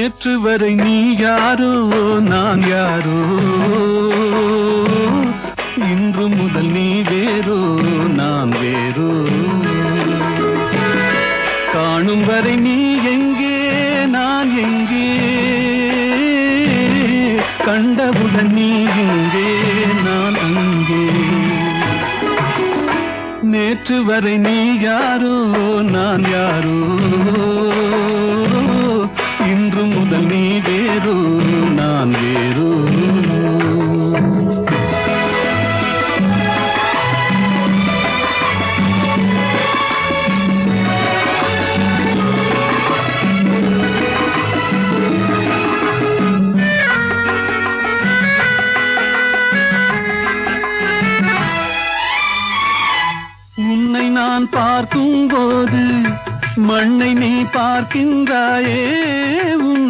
நேற்று வரை நீ யாரோ நான் யாரோ? இன்று முதல் நீ வேறோ நான் வேறோ? காணும் வரை நீ எங்கே நான் எங்கே? கண்டவுடன் நீ எங்கே நான் அங்கே. நேற்று வரை நீ யாரோ நான் யாரோ? இன்று நீ வேறு நான் வேறு. உன்னை நான் பார்க்கும் போது மண்ணை நீ பார்க்கின்றாயே உன்